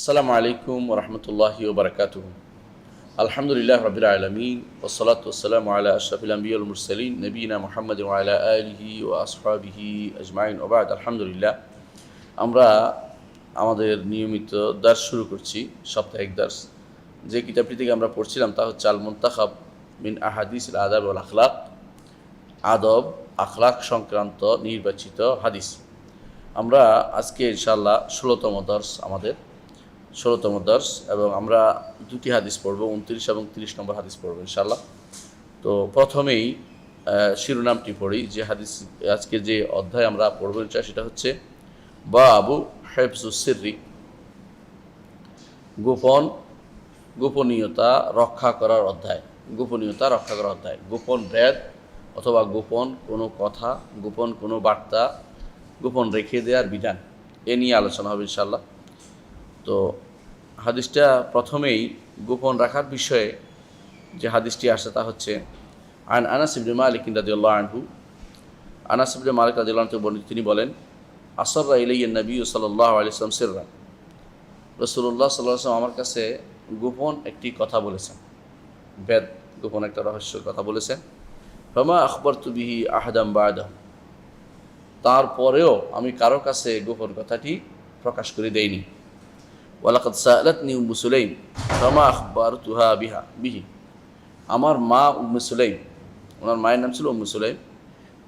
আসসালামু আলাইকুম রহমতুল্লাহি ওবরাকাত আলহামদুলিল্লাহ রবিল আলমিন ওসলাত ওসালাম আলা আশরাফিল নবীনা মোহাম্মদ আলা আলিহি ও আসফাবিহি আজমাইন। ওবাদ আলহামদুলিল্লাহ। আমরা আমাদের নিয়মিত দাস শুরু করছি, সাপ্তাহিক দাস যে কিতাবটি থেকে আমরা পড়ছিলাম তা হচ্ছে আল মুন্তাখাব মিন আহাদিস আদাব আল আখলাক। আদব, আখলাক সংক্রান্ত নির্বাচিত হাদিস। আমরা আজকে ইনশাল্লাহ ষোলোতম দর্শ আমাদের ষোলোতম দর্শ এবং আমরা দুটি হাদিস পড়ব, উনত্রিশ এবং তিরিশ নম্বর হাদিস পড়ব ইনশাল্লাহ তো প্রথমেই শিরোনামটি পড়ি, যে হাদিস আজকে যে অধ্যায় আমরা পড়ব ইনশা সেটা হচ্ছে বা আবু হেফজুসিরি গোপন, গোপনীয়তা রক্ষা করার অধ্যায়, গোপনীয়তা রক্ষা করার অধ্যায়, গোপন ভেদ অথবা গোপন কোনো কথা, গোপন কোনো বার্তা, গোপন রেখে দেওয়ার বিধান, এ নিয়ে আলোচনা হবে ইনশাল্লাহ তো হাদিসটা প্রথমেই গোপন রাখার বিষয়ে যে হাদিসটি আসে তা হচ্ছে, আন আনাস ইবনে মালিক রাদিয়াল্লাহু আনহু আনাস ইবনে মালিক রাদিয়াল্লাহু আনহু বর্ণিত, তিনি বলেন, আসররা ইলাইয়া নবী সাল্লাল্লাহু আলাইহি ওয়াসাল্লাম সিররা রাসূলুল্লাহ সাল্লাল্লাহু আলাইহি আমার কাছে গোপন একটি কথা বলেছেন, বেদ গোপন একটা রহস্য কথা বলেছেন, ফামা আখবরতু বিহি আহাদাম বাদাহ তারপরেও আমি কারও কাছে গোপন কথাটি প্রকাশ করে দেইনি। ওয়ালাকাদ সালাতনি উম্মু সুলাইম, ফামা আখবারতুহা বিহা, বিহি। আমার মা উম্মু সুলাইম, ওনার মায়ের নাম ছিল উম্মু সুলাইম।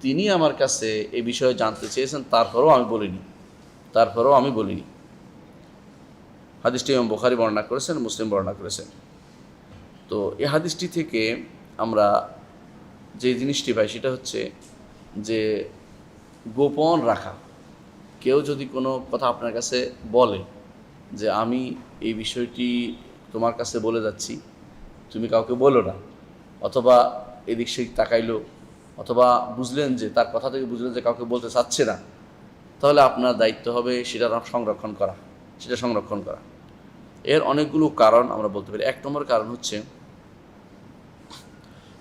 তিনি আমার কাছে এই বিষয়ে জানতে চেয়েছেন, তারপরেও আমি বলিনি। তারপরেও আমি বলিনি। হাদিসটি ইমাম বুখারী বর্ণনা করেছেন, মুসলিম বর্ণনা করেছেন। তো এই হাদিসটি থেকে আমরা যে জিনিসটি পাই, সেটা হচ্ছে যে গোপন রাখা। কেউ যদি কোনো কথা আপনার কাছে বলে যে আমি এই বিষয়টি তোমার কাছে বলে যাচ্ছি, তুমি কাউকে বলো না। অথবা এদিক সেদিক তাকাইলো, অথবা বুঝলেন যে তার কথা থেকে বুঝলেন যে কাউকে বলতে চাচ্ছে না, তাহলে আপনার দায়িত্ব হবে সেটা সংরক্ষণ করা, সেটা সংরক্ষণ করা। এর অনেকগুলো কারণ আমরা বলতে পারি। এক নম্বর কারণ হচ্ছে,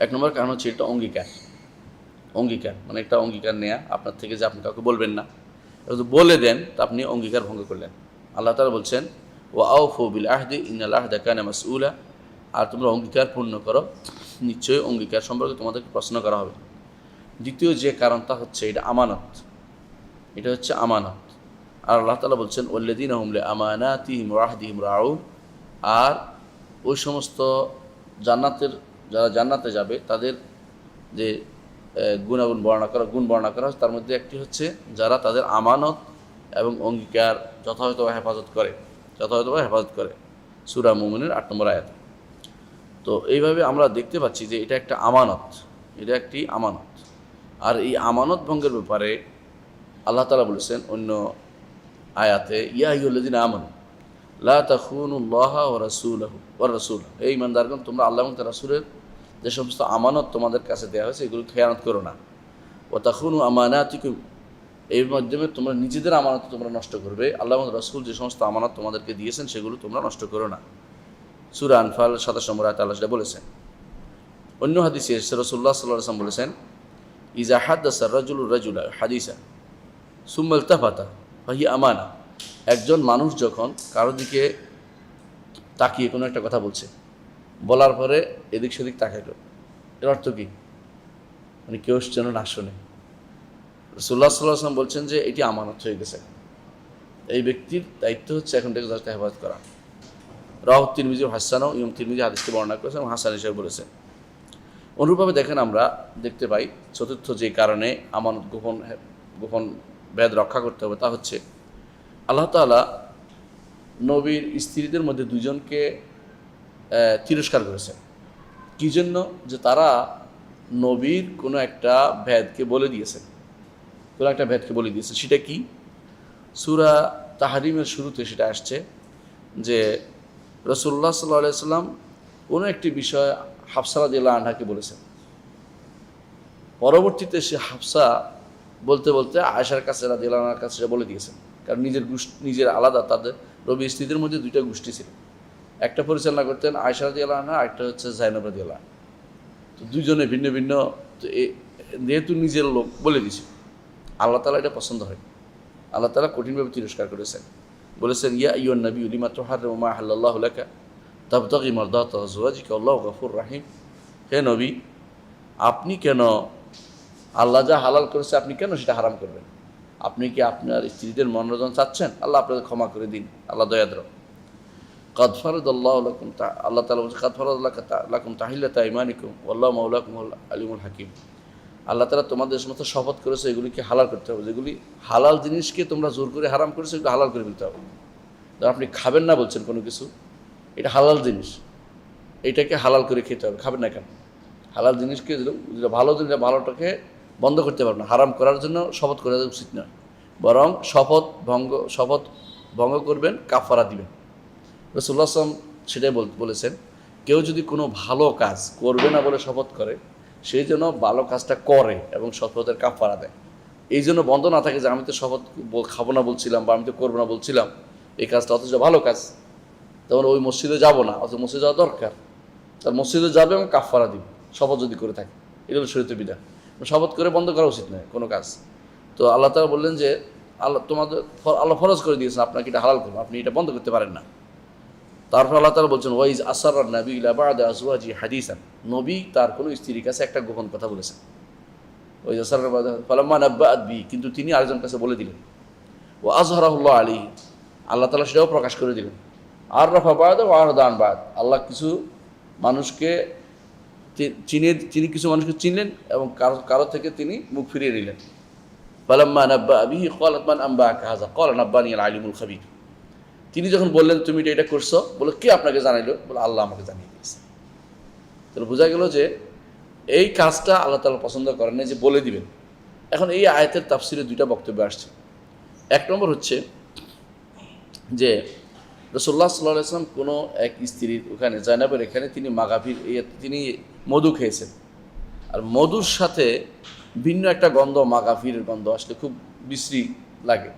এক নম্বর কারণ হচ্ছে এটা অঙ্গীকার। অঙ্গীকার মানে একটা অঙ্গীকার নেয়া, আপনার থেকে যে আপনি কাউকে বলবেন না বলে দেন, তা আপনি অঙ্গীকার ভঙ্গ করলেন। আল্লাহ তালা বলছেন ও আউ ফবিল আহদি ইনাল আহদা কানা মাসউলা। আর তোমরা অঙ্গীকার পূর্ণ করো, নিশ্চয়ই অঙ্গীকার সম্পর্কে তোমাদেরকে প্রশ্ন করা হবে। দ্বিতীয় যে কারণটা হচ্ছে, এটা আমানত। এটা হচ্ছে আমানত। আর আল্লাহ তালা বলছেন ওল্লাদিন আহমলে আমানাতিহিম রাহদিহিম রাউন। আর ওই সমস্ত জান্নাতের, যারা জান্নাতে যাবে, তাদের যে গুণাগুণ বর্ণনা করা, গুণ বর্ণনা করা তার মধ্যে একটি হচ্ছে, যারা তাদের আমানত এবং অঙ্গীকার যথাযথভাবে হেফাজত করে, যথাযথভাবে হেফাজত করে। সুরা মুমিনের আট নম্বর আয়াত। তো এইভাবে আমরা দেখতে পাচ্ছি যে এটা একটা আমানত, এটা একটি আমানত। আর এই আমানত ভঙ্গের ব্যাপারে আল্লাহ তালা বলেছেন অন্য আয়াতে, ইয়া ইউল্লাদিন আমান, লা ও রাসূলাহু ও রাসূল এই ইমানদারগণ তোমরা আল্লাহ এবং রাসূলের যে সমস্ত আমানত তোমাদের কাছে দেওয়া হয়েছে, এগুলো খেয়ানত করো না। ও তাখুনু আমানাতিকুম এর মাধ্যমে তোমরা নিজেদের আমানত তোমরা নষ্ট করবে। আল্লাহ রাসূল যে সমস্ত আমানত তোমাদেরকে দিয়েছেন, সেগুলো তোমরা নষ্ট করো না। সূরা আনফাল সাতাশ নম্বর আল্লাহ বলেছেন। অন্য হাদিসে এসে রসুল্লাহ সাল্লাহ বলেছেন, ইজা হাদ্দাসা রাজুল রাজুলা হাদিসা সুম্মাল তাফাতা ফাহি আমানা। একজন মানুষ যখন কারও দিকে তাকিয়ে কোনো একটা কথা বলছে, বলার পরে এদিক সেদিক তাকাইলো। এর অর্থ কী? মানে কেউ যেন না শোনে। রসুল্লাহ সাল্লাহ আসলাম বলছেন যে এটি আমানত হয়ে গেছে। এই ব্যক্তির দায়িত্ব হচ্ছে এখন থেকে যাতে হেফাজত করা। রাহ তিরমিজি হাসানও ইম তিরমিজি হাদিসকে বর্ণনা করেছেন হাসান হিসেবে বলেছেন অনুরূপভাবে দেখেন আমরা দেখতে পাই, চতুর্থ যে কারণে আমানত গোপন গোপন ভেদ রক্ষা করতে হবে তা হচ্ছে, আল্লাহ তাআলা নবীর স্ত্রীদের মধ্যে দুজনকে তিরস্কার করেছেন। কী জন্য? যে তারা নবীর কোনো একটা ভেদকে বলে দিয়েছেন। কোনো একটা ভেদকে বলে দিয়েছে। সেটা কি? সুরা তাহারিমের শুরুতে সেটা আসছে যে রসুল্লাহ সাল্লাহ সাল্লাম কোনো একটি বিষয় হাফসারা দিল্লা আনহাকে বলেছেন। পরবর্তীতে সে হাফসা বলতে বলতে আয়সার কাছে রাদিয়াল আনহার কাছে সেটা বলে দিয়েছেন। কারণ নিজের গোষ্ঠী নিজের আলাদা, তাদের রবি স্ত্রীদের মধ্যে দুইটা গোষ্ঠী ছিল। একটা পরিচালনা করতেন আয়সা রাদিয়াল আনহা একটা হচ্ছে জাইনব রাদিয়াল তো দুজনে ভিন্ন ভিন্ন যেহেতু নিজের লোক বলে দিছে আল্লাহ তালা এটা পছন্দ হয়। আল্লাহ তালা কঠিনভাবে তিরস্কার করেছেন। বলেছেন, ইয়া ইয়ন নবী উলিমা তোহার মা আল্লাহ লেখা তাবতাগি মর্দাত জুয়াজিকা আল্লাহ গফুর রাহিম। হে নবী, আপনি কেন আল্লাহ যা হালাল করেছে আপনি কেন সেটা হারাম করবেন? আপনি কি আপনার স্ত্রীদের মনোরঞ্জন চাচ্ছেন? আল্লাহ আপনাদের ক্ষমা করে দিন। আল্লাহ দয়াদ্র কাদ ফরদ আল্লাহ তালা বলছে কাদ ফরদ আল্লাহ লাকুম তাহিল্লা ইমানিকুম আল্লাহ মাউলাকুম আলিমুল হাকিম। আল্লাহ তালা তোমাদের সমস্ত শপথ করেছে, এগুলিকে হালাল করতে হবে। যেগুলি হালাল জিনিসকে তোমরা জোর করে হারাম করেছ, এগুলো হালাল করে ফেলতে হবে। ধর আপনি খাবেন না বলছেন কোনো কিছু, এটা হালাল জিনিস। এটাকে হালাল করে খেতে হবে, খাবেন না কেন? হালাল জিনিসকে যেটা- ভালো জিনিস ভালোটাকে বন্ধ করতে পারবে না। হারাম করার জন্য শপথ করা উচিত নয়। বরং শপথ ভঙ্গ শপথ ভঙ্গ করবেন কাফারা দিবেন। রসুল্লাহ আসলাম সেটাই বল- বলেছেন, কেউ যদি কোনো ভালো কাজ করবে না বলে শপথ করে সেই জন্য ভালো কাজটা করে এবং শপথের কাফারা দেয়। এই জন্য বন্ধ না থাকে যে আমি তো শপথ খাব না বলছিলাম বা আমি তো করব না বলছিলাম। এই কাজটা অথচ ভালো কাজ। তখন ওই মসজিদে যাব না, অথচ মসজিদে যাওয়া দরকার। তার মসজিদে যাবে এবং কাফারা দিব, শপথ যদি করে থাকে। এটা হলো শরীয়তের বিধান। শপথ করে বন্ধ করা উচিত নয় কোনো কাজ। তো আল্লাহ তালা বললেন যে, আল্লাহ তোমাদের আল্লাহ ফরজ করে দিয়েছেন, আপনাকে এটা হালাল করব, আপনি এটা বন্ধ করতে পারেন না। তারপর আল্লাহ তালা বলছেন, ওয়াইজ আসার নবী ইলাবাদ আজওয়াজি হাদিসান। নবী তার কোনো স্ত্রীর কাছে একটা গোপন কথা বলেছেন। ওই আসার ফালাম্মা নাব্বা আদবি কিন্তু তিনি আরেকজন কাছে বলে দিলেন ও আজহরাহুল্লাহ আলী। আল্লাহ তালা সেটাও প্রকাশ করে দিলেন। আর রফা বাদ ও আর দান বাদ। আল্লাহ কিছু মানুষকে চিনে, তিনি কিছু মানুষকে চিনলেন এবং কারও কারও থেকে তিনি মুখ ফিরিয়ে নিলেন। ফালাম্মা নাব্বা আবিহি কলাতমান আম্বা কাহাজা কল নাব্বানি আল আলিমুল খাবির। তিনি যখন বললেন, তুমি এটা এটা করছ? বলে, কে আপনাকে জানাইলো? বলে, আল্লাহ আমাকে জানিয়ে দিয়েছে। তাহলে বোঝা গেল যে এই কাজটা আল্লাহ তালা পছন্দ করেন যে বলে দিবেন। এখন এই আয়াতের তাফসিরে দুইটা বক্তব্য আসছে। এক নম্বর হচ্ছে যে রসোল্লা সাল্লাহ আসলাম কোনো এক স্ত্রীর ওখানে, জয়নাবের এখানে তিনি মাগাভির তিনি মধু খেয়েছেন। আর মধুর সাথে ভিন্ন একটা গন্ধ মাগাফিরের গন্ধ আসলে খুব বিশ্রী লাগে।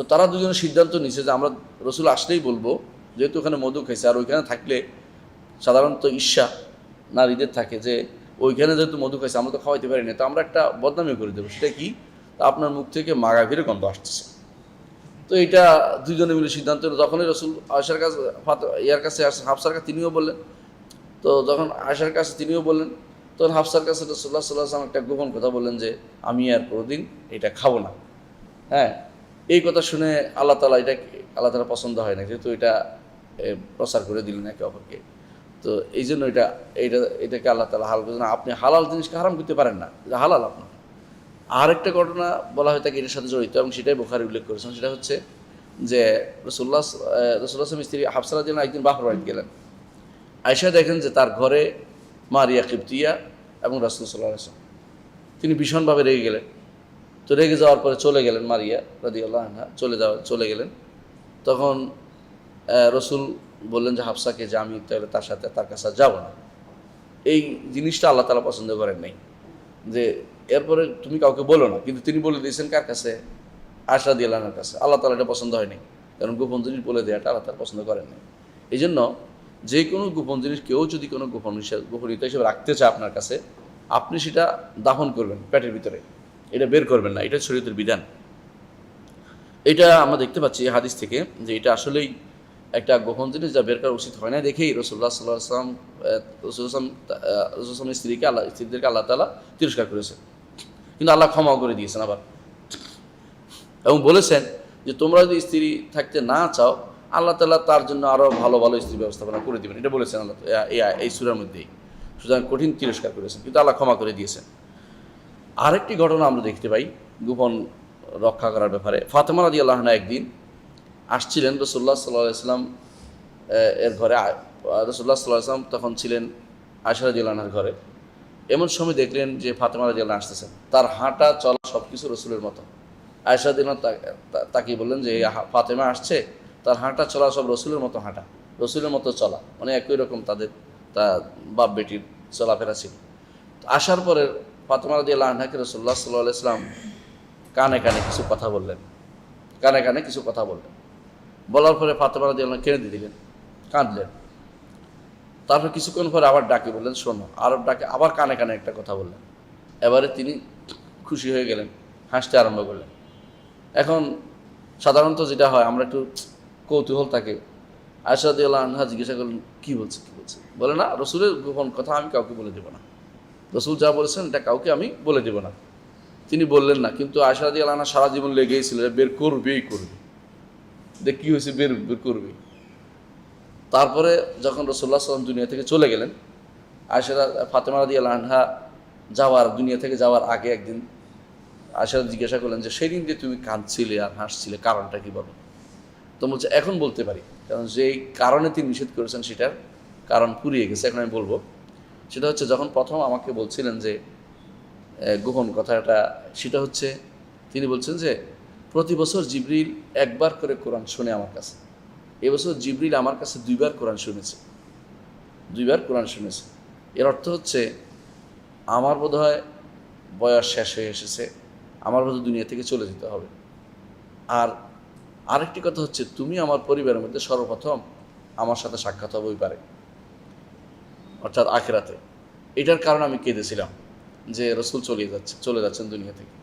তো তারা দুজনে সিদ্ধান্ত নিছে যে আমরা রসুল আসলেই বলব, যেহেতু ওখানে মধু খেয়েছে আর ওইখানে থাকলে সাধারণত ঈর্ষা নারীদের থাকে যে, ওইখানে যেহেতু মধু খাইছে, আমরা তো খাওয়াইতে পারি না। তো আমরা একটা বদনামি করে দেবো। সেটা কি? তা আপনার মুখ থেকে মাগা মাগাভিরের গন্ধ আসতেছে। তো এটা দুজনে মিলে সিদ্ধান্ত নিল। যখনই রসুল আয়সার কাছে ইয়ার কাছে হাফসার কাছে তিনিও বললেন। তো যখন আয়সার কাছে তিনিও বললেন, তখন হাফসার কাছে রসুল্লাহ সাল্লাহ আসলাম একটা গোপন কথা বললেন যে, আমি আর কোনোদিন এটা খাব না। হ্যাঁ? এই কথা শুনে আল্লাহ তালা এটা আল্লাহ তালা পছন্দ হয় না, যেহেতু এটা প্রচার করে দিলেন একে অপরকে। তো এই জন্য এটা, এইটা, এটাকে আল্লাহ তালা হাল করছেন আপনি হালাল জিনিসকে হারাম করতে পারেন না, এটা হালাল আপনার। আরেকটা ঘটনা বলা হয় থাকে এটার সাথে জড়িত, এবং সেটাই বোখারি উল্লেখ করেছেন, সেটা হচ্ছে যে রসুল্লাহ রসুল্লাহ স্ত্রী হাফসারা দিন একদিন বাহর বাড়িতে গেলেন। আয়সা দেখেন যে তার ঘরে মারিয়া কিপ্তিয়া এবং রাসুল সাল্লাহ তিনি ভীষণভাবে রেগে গেলেন। তো রেগে যাওয়ার পরে চলে গেলেন মারিয়া রাদি আল্লাহ চলে যাওয়া, চলে গেলেন। তখন রসুল বললেন যে, হাফসাকে যে আমি তাহলে তার সাথে, তার কাছে যাব না। এই জিনিসটা আল্লাহ তালা পছন্দ করেন নাই। যে, এরপরে তুমি কাউকে বলো না, কিন্তু তিনি বলে দিয়েছেন কার কাছে? আশা দিয়ালানের কাছে। আল্লাহ তালা এটা পছন্দ হয়নি কারণ গোপন জিনিস বলে দেওয়াটা আল্লাহ তালা পছন্দ করেন নাই। এই জন্য যে কোনো গোপন জিনিস, কেউ যদি কোনো গোপন হিসেবে, গোপনীয়তা হিসেবে রাখতে চায় আপনার কাছে, আপনি সেটা দাফন করবেন পেটের ভিতরে। এটা বের করবেন না, এটা শরীয়তের বিধান। এটা আমরা দেখতে পাচ্ছি হাদিস থেকে যে এটা আসলেই একটা গোপন জিনিস যা বের করা উচিত হয় না দেখেই রসুল্লাহ সাল্লাহ আসলাম রসুল আসলাম রসুল আসলামের স্ত্রীকে আল্লাহ, স্ত্রীদেরকে আল্লাহ তালা তিরস্কার করেছেন কিন্তু আল্লাহ ক্ষমাও করে দিয়েছেন আবার। এবং বলেছেন যে তোমরা যদি স্ত্রী থাকতে না চাও, আল্লাহ তালা তার জন্য আরও ভালো ভালো স্ত্রী ব্যবস্থাপনা করে দেবেন। এটা বলেছেন আল্লাহ এই সুরার মধ্যেই। সুতরাং কঠিন তিরস্কার করেছেন, কিন্তু আল্লাহ ক্ষমা করে দিয়েছেন। আরেকটি ঘটনা আমরা দেখতে পাই গোপন রক্ষা করার ব্যাপারে। ফাতেমা রাদি আল্লাহনা একদিন আসছিলেন রসুল্লাহ সাল্লাহ ইসলাম এর ঘরে রসুল্লাহ সাল্লাহ ইসলাম তখন ছিলেন আয়সা রাজি আল্লাহনার ঘরে। এমন সময় দেখলেন যে ফাতেমা রাজি আল্লাহ আসতেছেন। তার হাঁটা চলা সব কিছু রসুলের মতো। আয়সা দিন তাকে বললেন যে ফাতেমা আসছে। তার হাঁটা চলা সব রসুলের মতো হাঁটা। রসুলের মতো চলা। মানে একই রকম তাদের তা বাপ বেটির চলাফেরা ছিল। আসার পরে ফাতেমা আল্লাহ আনহাকে রসুল্লাহ সাল্লাহ ইসলাম কানে কানে কিছু কথা বললেন। কানে কানে কিছু কথা বললেন। বলার পরে ফাতেমা রাজি আল্লাহ কেড়ে দিয়ে দিলেন? কাঁদলেন। তারপর কিছুক্ষণ পরে আবার ডাকে বললেন, শোনো আর ডাকে আবার কানে কানে একটা কথা বললেন। এবারে তিনি খুশি হয়ে গেলেন, হাসতে আরম্ভ করলেন। এখন সাধারণত যেটা হয়, আমরা একটু কৌতূহল থাকে। দিয়াল আনহা জিজ্ঞাসা করলেন, কী বলছে কী বলছে? বলে, না, রসুলের গোপন কথা আমি কাউকে বলে দেবো না। রসুল যা বলেছেন, এটা কাউকে আমি বলে দেবো না। তিনি বললেন না, কিন্তু আশারাদি আনহা সারা জীবন লেগেই ছিল বের করবেই করবে। দেখ কী হয়েছে, বের বের করবে। তারপরে যখন রসুল্লাহ সাল্লাম দুনিয়া থেকে চলে গেলেন আয়সারা ফাতেমা রাদি আনহা যাওয়ার, দুনিয়া থেকে যাওয়ার আগে একদিন আয়সারা জিজ্ঞাসা করলেন যে, সেদিন যে তুমি কাঁদছিলে আর হাসছিলে, কারণটা কি বলো? তো বলছে, এখন বলতে পারি। কারণ যেই কারণে তিনি নিষেধ করেছেন, সেটার কারণ পুরিয়ে গেছে। এখন আমি বলব সেটা হচ্ছে যখন প্রথম আমাকে বলছিলেন যে গোপন কথাটা, সেটা হচ্ছে তিনি বলছেন যে, প্রতি বছর জিবরিল একবার করে কোরআন শুনে আমার কাছে। এবছর জিবরিল আমার কাছে দুইবার কোরআন শুনেছে। দুইবার কোরআন শুনেছে। এর অর্থ হচ্ছে, আমার বোধহয় বয়স শেষ হয়ে এসেছে। আমার বোধহয় দুনিয়া থেকে চলে যেতে হবে। আর আরেকটি কথা হচ্ছে, তুমি আমার পরিবারের মধ্যে সর্বপ্রথম আমার সাথে সাক্ষাৎ হবে ওই পারে। অর্থাৎ আখেরাতে। এটার কারণে আমি কেঁদেছিলাম যে রসুল চলে যাচ্ছে, চলে যাচ্ছেন দুনিয়া থেকে।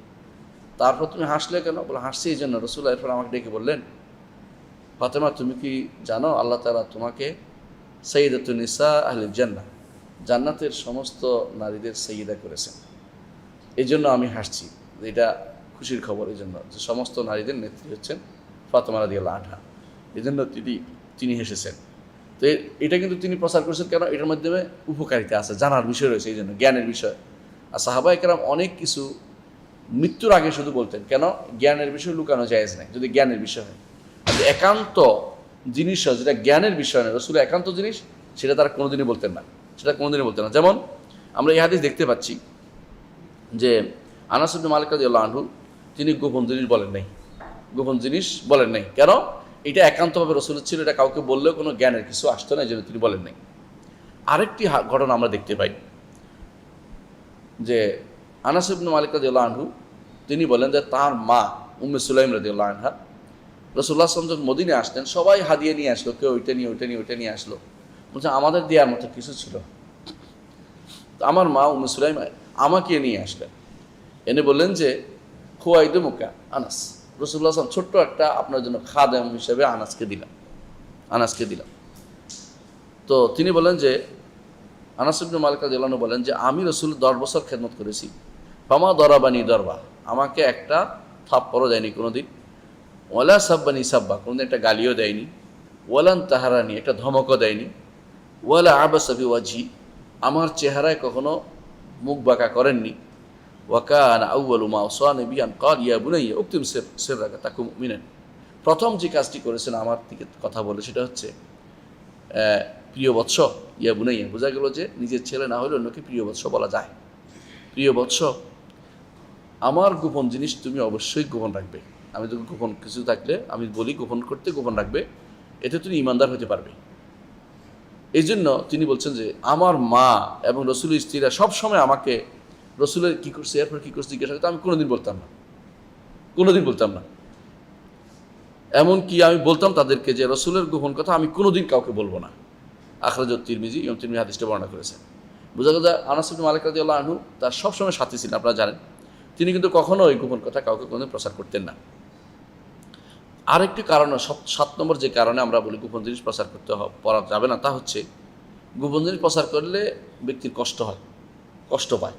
তারপর তুমি হাসলে কেন? বলে, হাসছি এই জন্য। রসুল এরপর আমাকে ডেকে বললেন, ফাতেমা, তুমি কি জানো আল্লাহ তালা তোমাকে সঈদতুনিসা আহলিল জান্না জান্নাতের সমস্ত নারীদের সঈদা করেছেন? এই জন্য আমি হাসছি। এটা খুশির খবর এই জন্য যে সমস্ত নারীদের নেত্রী হচ্ছেন ফাতেমা রাদি আল্লাহ আনহা। এই জন্য তিনি তিনি হেসেছেন। তো এটা কিন্তু তিনি প্রচার করেছেন কেন? এটার মাধ্যমে উপকারিতা আছে, জানার বিষয় রয়েছে এই জন্য জ্ঞানের বিষয়। আর সাহাবা একরাম অনেক কিছু মৃত্যুর আগে শুধু বলতেন, কেন? জ্ঞানের বিষয় লুকানো জায়েজ নাই, যদি জ্ঞানের বিষয় হয়। আর একান্ত জিনিস যেটা জ্ঞানের বিষয় নয় রসুল একান্ত জিনিস, সেটা তারা কোনোদিনই বলতেন না। সেটা কোনোদিনই বলতেন না। যেমন, আমরা এই হাদিস দেখতে পাচ্ছি যে আনাসুদ্দিন মালিক আনহু, তিনি গোপন জিনিস বলেন নাই। গোপন জিনিস বলেন নাই। কেন? এটা একান্তভাবে রসুলের ছিল, এটা কাউকে বললেও কোনো জ্ঞানের কিছু আসতো না জন্য তিনি বলেন নাই আরেকটি ঘটনা আমরা দেখতে পাই, যে আনাস মালিক রাদিয়াল্লাহু আনহু, তিনি বলেন যে তার মা উম্মে সুলাইম রাদিয়াল্লাহু আনহা রসুল্লাহ যখন মদিনে আসতেন, সবাই হাদিয়ে নিয়ে আসলো, কেউ ওইটা নিয়ে ওইটা নিয়ে ওইটা নিয়ে আসলো। বলছে, আমাদের দেওয়ার মতো কিছু ছিল। আমার মা উম্মে সুলাইম আমাকে নিয়ে আসলেন। এনে বললেন যে খুয়াইদু মুকা আনাস। রসুল্লাহ আসলাম ছোট্ট একটা আপনার জন্য খাদেম হিসেবে আনাসকে দিলাম আনাসকে দিলাম তো তিনি বলেন যে, আনাস ইবনু মালিক রাদিয়াল্লাহু বলেন যে, আমি রসুল দশ বছর খেদমত করেছি। ফামা দরাবানি দরবা, আমাকে একটা থাপ্পড়ও দেয়নি কোনো দিন ওলা সাব্বানি সাব্বা, কোনোদিন একটা গালিও দেয়নি। ওয়ালান তাহারানি, একটা ধমকও দেয়নি। ওয়ালা আবাসাবি ওয়াজি আমার চেহারায় কখনো মুখ বাঁকা করেননি। ওয়াকান আউ্বাল উমা ওসান বিয়ান কল ইয়া বুনাইয়া উক্তিম সের সের রাখা তাকু মিনেন প্রথম যে কাজটি করেছেন আমার দিকে কথা বলে, সেটা হচ্ছে প্রিয় বৎস, ইয়া বুনাইয়া বোঝা গেল যে নিজের ছেলে না হলে অন্যকে প্রিয় বৎস বলা যায়। প্রিয় বৎস, আমার গোপন জিনিস তুমি অবশ্যই গোপন রাখবে। আমি তো গোপন কিছু থাকলে, আমি বলি গোপন করতে গোপন রাখবে, এতে তুমি ইমানদার হতে পারবে। এই জন্য তিনি বলছেন যে, আমার মা এবং রসুল স্ত্রীরা সবসময় আমাকে রসুলের কী করছে, এরপর কী করছে, জিজ্ঞাসা আমি কোনোদিন বলতাম না। কোনোদিন বলতাম না। এমনকি আমি বলতাম তাদেরকে যে, রসুলের গোপন কথা আমি কোনোদিন কাউকে বলব না। আখরাজত তিরমিজি এবং তিরমিজি হাদিসটা বর্ণনা করেছেন। বোঝা গেল আনাসুদ্দিন মালিক রাজি আল্লাহ আনহু তার সবসময় সাথী ছিলেন, আপনারা জানেন। তিনি কিন্তু কখনো ওই গোপন কথা কাউকে কোনোদিন প্রচার করতেন না। আরেকটি কারণ, সাত নম্বর যে কারণে আমরা বলি গোপন জিনিস প্রচার করতে পারা যাবে না, তা হচ্ছে গোপন জিনিস প্রচার করলে ব্যক্তির কষ্ট হয়, কষ্ট পায়।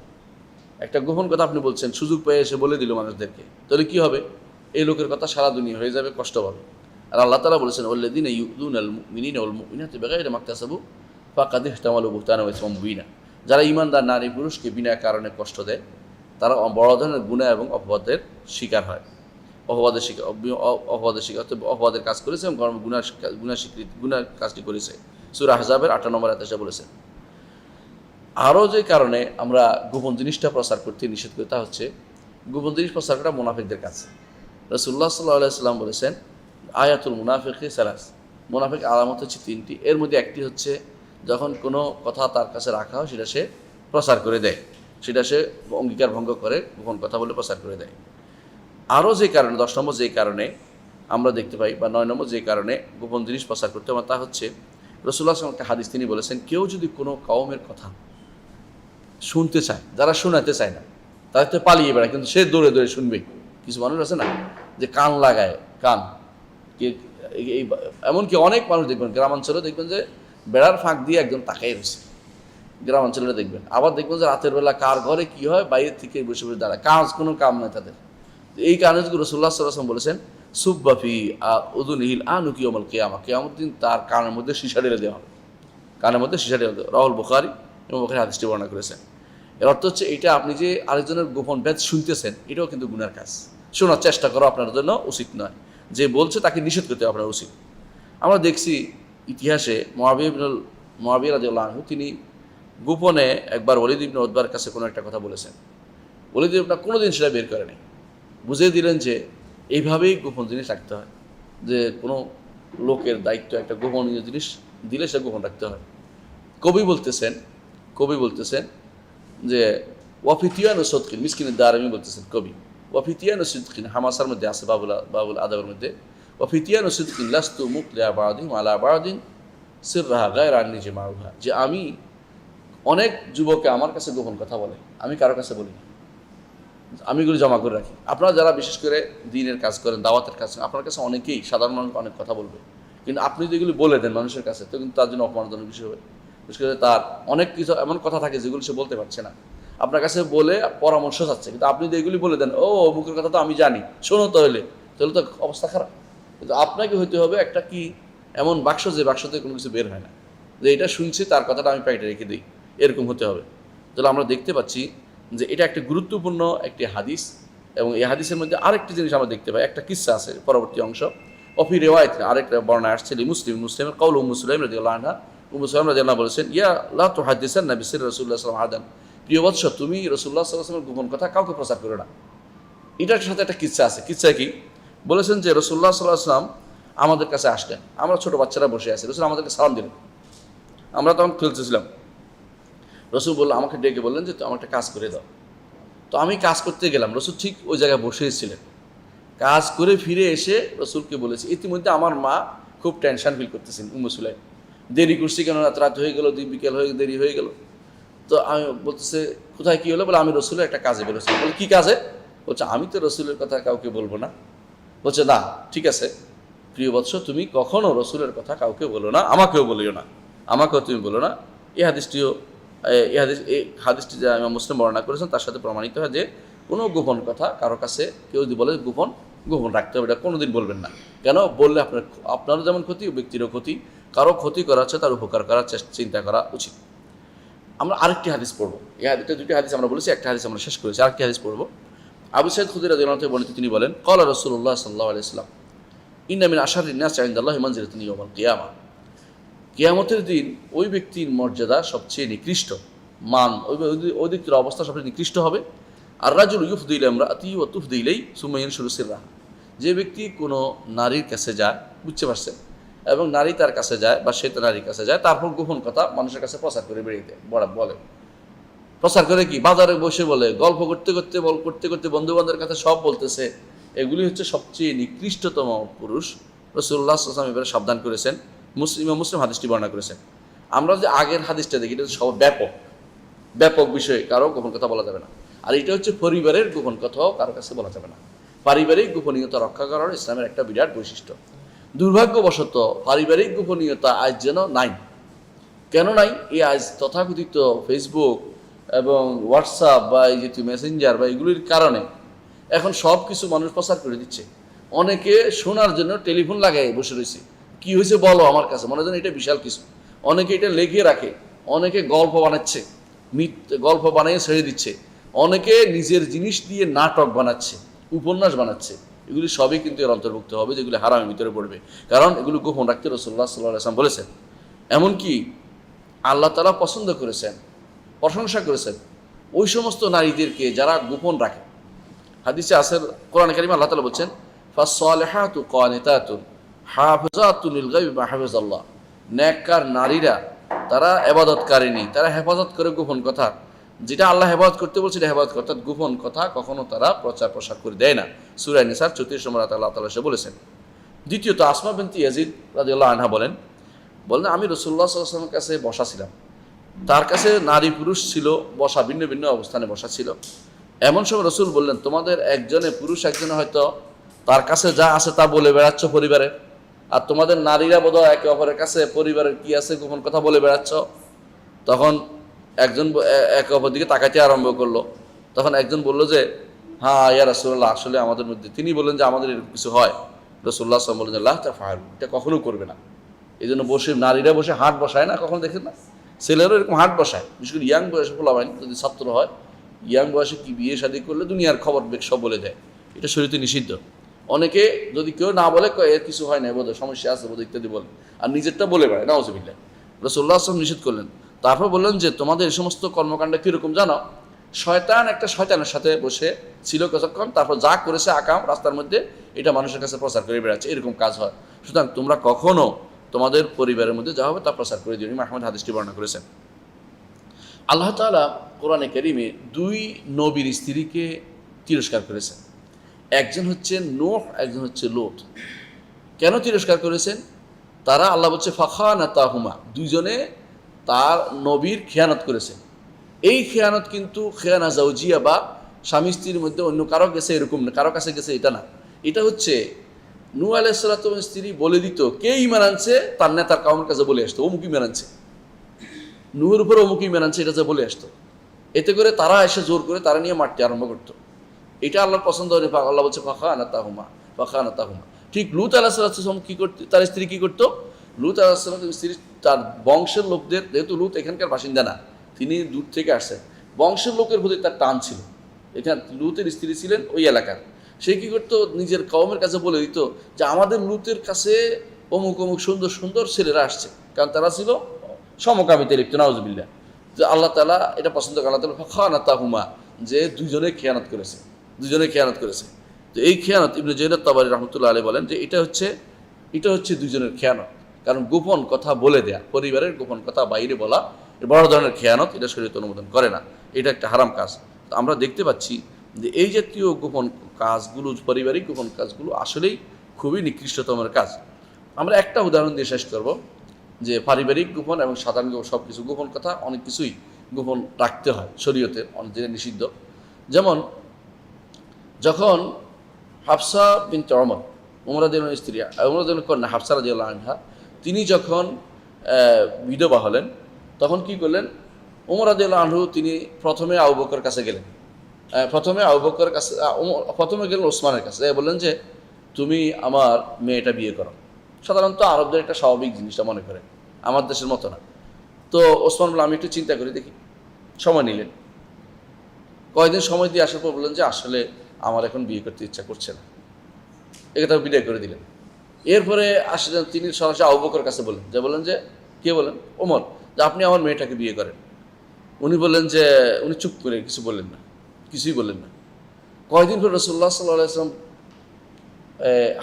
একটা গোপন কথা আপনি বলছেন, সুযোগ পেয়ে এসে বলে দিল মানুষদেরকে। তাহলে কি হবে? এই লোকের কথা সারা দুনিয়া হয়ে যাবে, কষ্ট পাবে। আর আল্লাহ তালা বলেছেন ওল্লেদিন ইউদুন মাক্তাসাবু যারা ইমানদার নারী পুরুষকে বিনা কারণে কষ্ট দেয়, তারা বড় ধরনের গুণা এবং অপবাদের শিকার হয়। অপবাদের শিকার অপবাদের শিকার অপবাদের কাজ করেছে এবং শিকার- গুনার স্বীকৃতি গুনার কাজটি করেছে। সুরা হাজাবের আঠারো নম্বর এতে বলেছে আরও যে কারণে আমরা গোপন জিনিসটা প্রচার করতে নিষেধ করি তা হচ্ছে, গোপন জিনিস প্রচার করা মুনাফিকদের কাছে। রসুল্লাহ সাল্লাহ সাল্লাম বলেছেন, আয়াতুল মুনাফিক সালাস। মুনাফিক আলামত হচ্ছে তিনটি। এর মধ্যে একটি হচ্ছে, যখন কোনো কথা তার কাছে রাখা হয়, সেটা সে প্রচার করে দেয়। সেটা সে অঙ্গীকার ভঙ্গ করে, গোপন কথা বলে প্রচার করে দেয়। আরও যে কারণে, দশ নম্বর যে কারণে আমরা দেখতে পাই, বা নয় নম্বর যে কারণে গোপন জিনিস প্রচার করতে হবে তা হচ্ছে রসুল্লাহ আসলাম একটা হাদিস তিনি বলেছেন, কেউ যদি কোনো কওমের কথা শুনতে চায়, যারা শোনাতে চায় না, তারা তো পালিয়ে বেড়ায়, কিন্তু সে দৌড়ে দৌড়ে শুনবে। কিছু মানুষ আছে না, যে কান লাগায়, কান। এই- এমনকি অনেক মানুষ দেখবেন, গ্রামাঞ্চলে দেখবেন যে বেড়ার ফাঁক দিয়ে একজন তাকাই রয়েছে। গ্রামাঞ্চলে দেখবেন। আবার দেখবেন যে রাতের বেলা কার ঘরে কি হয় বাইরের থেকে বসে বসে দাঁড়ায়। কাজ কোনো কাম নয় তাদের। এই কারণে যদি রসুল্লাহ সাল্লাম বলেছেন, সুব্বাফি উদুনহিল আনুকি অমল কেয়ামা কেয়ামত দিন তার কানের মধ্যে সীসা ঢেলে দেওয়া হবে। কানের মধ্যে সীসা ঢেলে দেওয়া রাহুল বুখারি এবং ওখানে হাদিসটি বর্ণনা করেছেন। এর অর্থ হচ্ছে এটা আপনি যে আরেকজনের গোপন ব্যাধ শুনতেছেন, এটাও কিন্তু গুনার কাজ। শোনার চেষ্টা করা আপনার জন্য উচিত নয়। যে বলছে তাকে নিষেধ করতে আপনার উচিত। আমরা দেখছি ইতিহাসে মহাবিবনুল মহাবির রাজিউল্লাহ তিনি গোপনে একবার ওলিদ ইবনে ওদবার কাছে কোনো একটা কথা বলেছেন। ওলিদ ইবনা কোনো দিন সেটা বের করেনি। বুঝিয়ে দিলেন যে এইভাবেই গোপন জিনিস রাখতে হয়। যে কোনো লোকের দায়িত্ব একটা গোপনীয় জিনিস দিলে সে গোপন রাখতে হয়। কবি বলতেছেন কবি বলতেছেন যে, ওয়াফিতিয়ান সদকিন মিসকিনের দ্বার আমি বলতেছেন কবি। ওয়াফিতিয়ান সদকিন হামাসার মধ্যে আছে বাবুল বাবুল আদাবের মধ্যে। ওয়াফিতিয়ান সদকিন লাস্তু মুকলে আবাদিন আলা আবাদিন সির রাহা গায়ের আর নিজে মারুহা যে আমি অনেক যুবকে আমার কাছে গোপন কথা বলে, আমি কারও কাছে বলি না। আমি এগুলো জমা করে রাখি। আপনারা যারা বিশেষ করে দিনের কাজ করেন, দাওয়াতের কাজ করেন, আপনার কাছে অনেকেই সাধারণ মানুষ অনেক কথা বলবে। কিন্তু আপনি যদি এগুলি বলে দেন মানুষের কাছে তো কিন্তু তার জন্য অপমানজনক বিষয় হবে। বিশেষ করে তার অনেক কিছু, এমন কথা থাকে যেগুলো সে বলতে পারছে না। আপনার কাছে বলে পরামর্শ চাচ্ছে, কিন্তু আপনি যদি এগুলি বলে দেন, ও মুখের কথা তো আমি জানি, শোনো তাহলে তাহলে তো অবস্থা খারাপ। কিন্তু আপনাকে হইতে হবে একটা কি, এমন বাক্স যে বাক্স থেকে কোনো কিছু বের হয় না। যে এটা শুনছি, তার কথাটা আমি প্যাকেটে রেখে দিই, এরকম হতে হবে। তাহলে আমরা দেখতে পাচ্ছি যে এটা একটা গুরুত্বপূর্ণ একটি হাদিস, এবং এই হাদিসের মধ্যে আরেকটি জিনিস আমরা দেখতে পাই, একটা কিস্সা আছে, পরবর্তী অংশ। অফি রেওয়ায়ত, আরেকটা বর্ণায় আসছে মুসলিম মুসলিমের কৌল মুসলিম রাজি আল্লাহ আনহা উম্মু সালাম রাজি বলেছেন, ইয়া, লা তো হাদিসেন না বিসির রসুল্লাহ সাল্লাম আদান। প্রিয় বৎস, তুমি রসুল্লাহ সাল্লামের গোপন কথা কাউকে প্রচার করো না। এটার সাথে একটা কিচ্ছা আছে। কিচ্ছা কি? বলেছেন যে রসুল্লাহ সাল্লাহ আসলাম আমাদের কাছে আসলেন। আমরা ছোট বাচ্চারা বসে আছি। রসুল আমাদেরকে সালাম দিলেন। আমরা তখন খেলতেছিলাম। রসুল বলল, আমাকে ডেকে বললেন যে আমার একটা কাজ করে দাও। তো আমি কাজ করতে গেলাম। রসুল ঠিক ওই জায়গায় বসেছিলেন কাজ করে ফিরে এসে রসুলকে বলেছি, ইতিমধ্যে আমার মা খুব টেনশন ফিল করতেছেন উম্মু সুলাই দেরি করছি কেন? রাত রাত হয়ে গেল দুই বিকেল হয়ে দেরি হয়ে গেল। তো আমি বলতেছে, কোথায় কী হলো? বলে, আমি রসুলের একটা কাজে বেরোছি বলে, কী কাজে? বলছে, আমি তো রসুলের কথা কাউকে বলব না। বলছে, না, ঠিক আছে। প্রিয় বৎস, তুমি কখনো রসুলের কথা কাউকে বলো না, আমাকেও বলিও না। আমাকেও তুমি বলো না। এই হাদিসটিও, এ- হাদিস এই হাদিসটি যা আমি মুসলিম বর্ণনা করেছেন, তার সাথে প্রমাণিত হয় যে, কোনো গোপন কথা কারও কাছে কেউ যদি বলে, গোপন গোপন রাখতে হবে। এটা কোনোদিন বলবেন না। কেন? বললে আপনার আপনারও যেমন ক্ষতি, ব্যক্তিরও ক্ষতি। কারও ক্ষতি করা হচ্ছে, তার উপকার করার চিন্তা করা উচিত। আমরা আরেকটি হাদিস পড়ব। এই হাদিসটা দুটি হাদিস আমরা বলেছি, একটা হাদিস আমরা শেষ করেছি, আরেকটি হাদিস পড়ব। আবু সাইদ খুদির রাদিয়াল্লাহু বর্ণিত তিনি বলেন কলা রসুল্লাহ সাল্লাহ আলাইসলাম ইন্নামিন আশার ইন্নাস আইন্দাল্লাহ হিমানজিরাতুন ইয়াউমাল কিয়ামা। কিয়ামতের দিন ওই ব্যক্তির মর্যাদা সবচেয়ে নিকৃষ্ট, মান, ওই ওই- ব্যক্তির অবস্থা সবচেয়ে নিকৃষ্ট হবে। আর রাজুল ইউফ দিলে আমরা আতি ও তুফ দিলেই সুমাইন সুরসির রাহা যে ব্যক্তি কোনো নারীর কাছে যায়, বুঝতে পারছেন এবং নারী তার কাছে যায় বা সে নারীর কাছে যায়, তারপর গোপন কথা মানুষের কাছে প্রচার করে বেরিয়ে বড় বলে। প্রচার করে কি? বাজারে বসে বলে, গল্প করতে করতে বল, করতে করতে বন্ধু বান্ধবের কাছে সব বলতেছে। এগুলি হচ্ছে সবচেয়ে নিকৃষ্টতম পুরুষ। রসুল্লাহ এবারে সাবধান করেছেন। মুসলিম মুসলিম হাদিসটি বর্ণনা করেছেন। আমরা যে আগের হাদিসটা দেখি, এটা সব ব্যাপক। ব্যাপক বিষয়ে কারও গোপন কথা বলা যাবে না। আর এটা হচ্ছে পরিবারের গোপন কথাও কারও কাছে বলা যাবে না। পারিবারিক গোপনীয়তা রক্ষা করার ইসলামের একটা বিরাট বৈশিষ্ট্য। দুর্ভাগ্যবশত পারিবারিক গোপনীয়তা আজ যেন নাই। কেন নাই? এই আজ তথাকথিত ফেসবুক এবং হোয়াটসঅ্যাপ বা এই যে মেসেঞ্জার বা এগুলির কারণে এখন সব কিছু মানুষ প্রচার করে দিচ্ছে। অনেকে শোনার জন্য টেলিফোন লাগাই বসে রয়েছে। কি হয়েছে বলো আমার কাছে? মনে হয় এটা বিশাল কিছু। অনেকে এটা লেখে রাখে, অনেকে গল্প বানাচ্ছে, মিথ, গল্প বানিয়ে ছেড়ে দিচ্ছে, অনেকে নিজের জিনিস দিয়ে নাটক বানাচ্ছে, উপন্যাস বানাচ্ছে। এগুলি সবই কিন্তু এর অন্তর্ভুক্ত হবে, যেগুলি হারামের ভিতরে পড়বে। কারণ এগুলো গোপন রাখতে রসুল্লাহ সাল্লাহ আসলাম বলেছেন। এমনকি আল্লাহ তালা পছন্দ করেছেন, প্রশংসা করেছেন ওই সমস্ত নারীদেরকে যারা গোপন রাখে। হাদিসে আসের কোরআন কারিমা আল্লাহ তালা বলছেন ফাসলেহাতু কানিতাতুন হাফিজাতুল গাইবি হাফিজাল্লাহ। নেককার নারীরা, তারা এবাদতকারিনী তারা হেফাজত করে গোপন কথা। যেটা আল্লাহ হেফাজত করতে বলছে, এটা হেফাজত অর্থাৎ গোপন কথা কখনো তারা প্রচার প্রসার করে দেয় না। সুরাই নিসার চৌত্রিশ নম্বর আল্লাহ তালা সে বলেছেন। দ্বিতীয়ত আসমা বিনতি ইয়াজিদ রাদিয়াল্লাহু আনহা বলেন বলেন, আমি রসুল্লাহ সাল্লামের কাছে বসা ছিলাম। তার কাছে নারী পুরুষ ছিল, বসা, ভিন্ন ভিন্ন অবস্থানে বসা ছিল। এমন সময় রসুল বললেন, তোমাদের একজনে পুরুষ, একজনে হয়তো তার কাছে যা আছে তা বলে বেড়াচ্ছ পরিবারে। আর তোমাদের নারীরা বোধহয় একে অপরের কাছে, পরিবারের কি আছে গোপন কথা বলে বেড়াচ্ছ? তখন একজন একে অপর দিকে তাকাতে আরম্ভ করল। তখন একজন বলল যে হ্যাঁ ইয়া রাসুল্লাহ আসলে আমাদের মধ্যে তিনি বললেন যে আমাদের এরকম কিছু হয়। রসুল্লাহ আসলাম বললেন যে লাহ তা ফাহারু এটা কখনো করবে না। এই জন্য বসে, নারীরা বসে হাট বসায় না কখনো, দেখেন না? ছেলেরও এরকম হাট বসায়। বিশেষ করে ইয়াং বয়সে পোলাবাইন যদি ছাত্র হয়, ইয়াং বয়সে কি বিয়ে শাদী করলে দুনিয়ার খবর বেগ সব বলে দেয়। এটা শরীরে নিষিদ্ধ। অনেকে যদি কেউ না বলে এর কিছু হয় না বোধহয়, সমস্যা আছে বোধহয়, ইত্যাদি বলে। আর নিজেরটা বলে বেড়ায় নওয়াজবিল্লা রসুল্লাহ আসলাম নিষেধ করলেন তারপর বললেন যে, তোমাদের এই সমস্ত কর্মকাণ্ড কীরকম জানো? শয়তান একটা শয়তানের সাথে বসে ছিল কতক্ষণ, তারপর যা করেছে আকাম রাস্তার মধ্যে, এটা মানুষের কাছে প্রচার করে বেড়াচ্ছে। এরকম কাজ হয়। সুতরাং তোমরা কখনো তোমাদের পরিবারের মধ্যে যা হবে তা প্রচার করে দিও। মাহমুদ হাদিসটি বর্ণনা করেছেন। আল্লাহ তাআলা কোরআনে কারিমে দুই নবীর স্ত্রীকে তিরস্কার করেছেন। একজন হচ্ছে নোহ, একজন হচ্ছে লোট কেন তিরস্কার করেছেন? তারা, আল্লাহ বলছে ফাখা না তাহুমা দুইজনে তার নবীর খেয়ানত করেছে। এই খেয়ানত কিন্তু খেয়ানা জাউজিয়া বা স্বামী স্ত্রীর মধ্যে অন্য কারও গেছে এরকম না, কারও কাছে গেছে এটা না। এটা হচ্ছে নু আলাইসাল্লামের স্ত্রী বলে দিত, কে ইমান আনছে? তার নেতার কাউমের কাছে বলে আসতো, অমুক ইমান আনছে। নুয়ের উপর অমুক ইমান আনছে, এটা যে বলে আসতো। এতে করে তারা এসে জোর করে তারা নিয়ে মারতে আরম্ভ করতো। এটা আল্লাহর পছন্দ হয়নি আল্লাহ বলছে ফাঁকা আনা তাহুমা ফাঁকা আনা তাহুমা। ঠিক লুত আলাহ সাল্লাম কি করতো তার স্ত্রী কি করতো? লুত আলাহ সাল্লামের স্ত্রী তার বংশের লোকদের, যেহেতু লুত এখানকার বাসিন্দা না, তিনি দূর থেকে আসছেন বংশের লোকের প্রতি তার টান ছিল। এখানে লুতের স্ত্রী ছিলেন ওই এলাকার। সে কি করতো? নিজের কওমের কাছে বলে দিত যে, আমাদের লুতের কাছে অমুক অমুক সুন্দর সুন্দর ছেলেরা আসছে। কারণ তারা ছিল সমকামিতে লিপ্ত নাউজবিল্লা যে আল্লাহ তালা এটা পছন্দ করে, আল্লাহ তালা খানা তাহুমা যে দুজনে খেয়ানত করেছে দুজনে খেয়ানত করেছে। তো এই খেয়ানত ইবনে জৈনব তাবারি রহমতুল্লাহ আলী বলেন যে, এটা হচ্ছে এটা হচ্ছে দুজনের খেয়ানত। কারণ গোপন কথা বলে দেয়া, পরিবারের গোপন কথা বাইরে বলা বড় ধরনের খেয়ানত এটা শরীর অনুমোদন করে না। এটা একটা হারাম কাজ। তো আমরা দেখতে পাচ্ছি যে এই জাতীয় গোপন কাজগুলো, পারিবারিক গোপন কাজগুলো আসলেই খুবই নিকৃষ্টতমের কাজ। আমরা একটা উদাহরণ দিয়ে শেষ করব যে পারিবারিক গোপন এবং সাধারণ সব কিছু গোপন কথা অনেক কিছুই গোপন রাখতে হয় শরীয়তের অনেক জিনিস নিষিদ্ধ। যেমন যখন হাফসা বিন অমর উমরাদিন স্ত্রী উমরাদিন কন্যা হাফসা রাজি আনহা তিনি যখন বিধবা হলেন, তখন কি করলেন? উমরাদ আনহু তিনি প্রথমে আবু বকর কাছে গেলেন। প্রথমে আবু বকর কাছে প্রথমে গেলেন ওসমানের কাছে। বললেন যে, তুমি আমার মেয়েটা বিয়ে করো। সাধারণত আরবদের একটা স্বাভাবিক জিনিসটা মনে করে, আমার দেশের মতো না। তো ওসমান বলল আমি একটু চিন্তা করে, দেখি। সময় নিলেন। কয়েকদিন সময় দিয়ে আসার পর বললেন যে, আসলে আমার এখন বিয়ে করতে ইচ্ছা করছে না। এটা বিদায় করে দিলেন। এরপরে আসলেন তিনি সরাসরি আবুবকর কাছে বলেন, যে বলেন যে, কে বলেন? ওমর, যে আপনি আমার মেয়েটাকে বিয়ে করেন। উনি বললেন যে, উনি চুপ করে কিছু বললেন না, কিছুই বললেন না। কয়দিন পর রসুল্লাহ সাল্লাহ আসলাম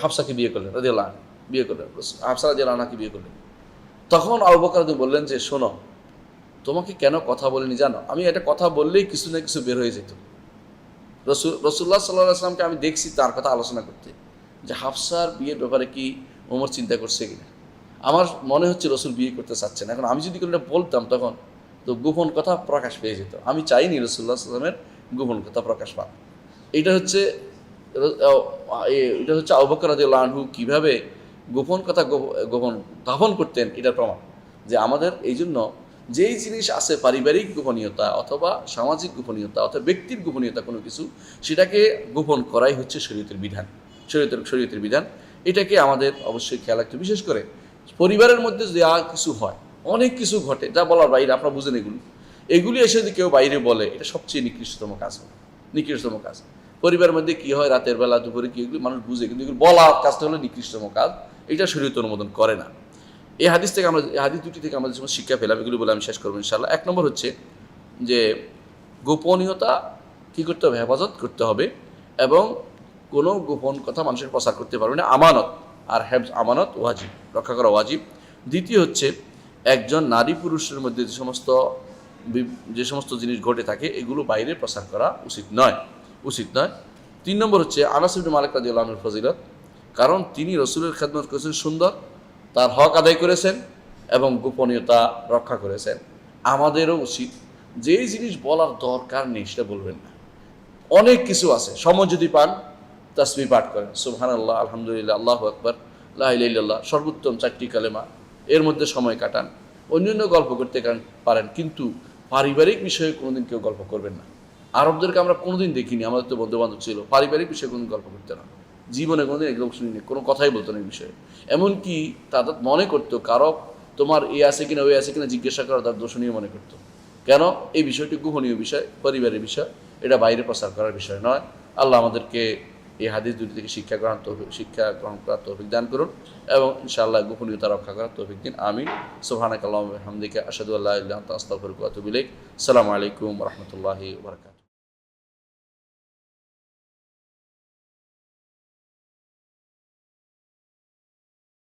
হাফসাকে বিয়ে করলেন রাজিয়াল্লাহ বিয়ে করলেন। হাফসা রাজিয়াল আনাকে বিয়ে করলেন। তখন আবু বকর বললেন যে, শোনো, তোমাকে কেন কথা বলিনি জানো? আমি একটা কথা বললেই কিছু না কিছু বের হয়ে যেত। রসুল রসুল্লাহ সাল্লাহ আসলামকে আমি দেখছি তার কথা আলোচনা করতে। যে হাফসার বিয়ের ব্যাপারে কি ওমর চিন্তা করছে কিনা? আমার মনে হচ্ছে রসুল বিয়ে করতে চাচ্ছেন। এখন আমি যদি কোনোটা বলতাম তখন তো গোপন কথা প্রকাশ পেয়ে যেত। আমি চাইনি রসুল্লাহ সাল্লামের গোপন কথা প্রকাশ পাক। এটা হচ্ছে এটা হচ্ছে আবকর আনহু কীভাবে গোপন কথা গোপন দাপন করতেন এটা প্রমাণ। যে আমাদের এই জন্য যেই জিনিস আছে পারিবারিক গোপনীয়তা অথবা সামাজিক গোপনীয়তা অথবা ব্যক্তির গোপনীয়তা কোনো কিছু, সেটাকে গোপন করাই হচ্ছে শরীয়তের বিধান। শরীয়তের শরীয়তের বিধান। এটাকে আমাদের অবশ্যই খেয়াল রাখতে বিশেষ করে পরিবারের মধ্যে যা কিছু হয়, অনেক কিছু ঘটে, যা বলার বাইরে আপনারা বুঝেন এগুলি। এগুলি এসে যদি কেউ বাইরে বলে, এটা সবচেয়ে নিকৃষ্টতম কাজ হবে। নিকৃষ্টতম কাজ। পরিবারের মধ্যে কি হয়, রাতের বেলা, দুপুরে কি এগুলি মানুষ বুঝে, কিন্তু এগুলো বলা কাজটা হলো নিকৃষ্টতম কাজ। এটা শরীয়ত অনুমোদন করে না। এই হাদিস থেকে আমরা এই হাদিস দুটি থেকে আমাদের যেমন শিক্ষা পেলাম, এগুলি বলে আমি শেষ করব ইনশাল্লাহ এক নম্বর হচ্ছে যে গোপনীয়তা কী করতে হবে? হেফাজত করতে হবে। এবং কোনো গোপন কথা মানুষের প্রচার করতে পারবে না। আমানত, আর হেফজ আমানত ওয়াজিব, রক্ষা করা ওয়াজিব। দ্বিতীয় হচ্ছে, একজন নারী পুরুষের মধ্যে যে সমস্ত যে সমস্ত জিনিস ঘটে থাকে, এগুলো বাইরে প্রচার করা উচিত নয়। উচিত নয়। তিন নম্বর হচ্ছে আনাসিবিন মালিক রাজি আল্লাহর ফজিলত। কারণ তিনি রসুলের খেদমত করেছেন সুন্দর, তার হক আদায় করেছেন এবং গোপনীয়তা রক্ষা করেছেন। আমাদেরও উচিত, যেই জিনিস বলার দরকার নেই, সেটা বলবেন না। অনেক কিছু আছে। সময় যদি পান তাসবি পাঠ করেন। সুবহান আল্লাহ আলহামদুলিল্লাহ, আল্লাহ আকবর লাহিল্লাহ সর্বোত্তম চারটি কালেমা এর মধ্যে সময় কাটান। অন্যান্য গল্প করতে পারেন, কিন্তু পারিবারিক বিষয়ে কোনোদিন কেউ গল্প করবেন না। আরবদেরকে আমরা কোনোদিন দেখিনি, আমাদের তো বন্ধু বান্ধব ছিল। পারিবারিক বিষয়ে কোনোদিন গল্প করতে না। জীবনে কোনোদিন এগুলো শুনিনি, কোনো কথাই বলতো না এই বিষয়ে। এমনকি তাদের মনে করতো, কারও তোমার এ আছে কিনা, ওই আছে কিনা জিজ্ঞাসা করা তার দোষণীয় মনে করতো। কেন? এই বিষয়টি গোপনীয় বিষয়, পরিবারের বিষয়, এটা বাইরে প্রচার করার বিষয় নয়। আল্লাহ আমাদেরকে এই হাদিস দুটি থেকে শিক্ষা গ্রহণ তৌফিক শিক্ষা গ্রহণ করার তৌফিক দান করুন এবং ইনশাআল্লাহ গোপনীয়তা রক্ষা করার তৌফিক দিন। আমিন। সোহানাক আল্লাহ হামদিকা আসাদুল্লাহ আস্তাফর আতুবিলেক সালামু আলাইকুম রহমতুল্লাহি বরকাত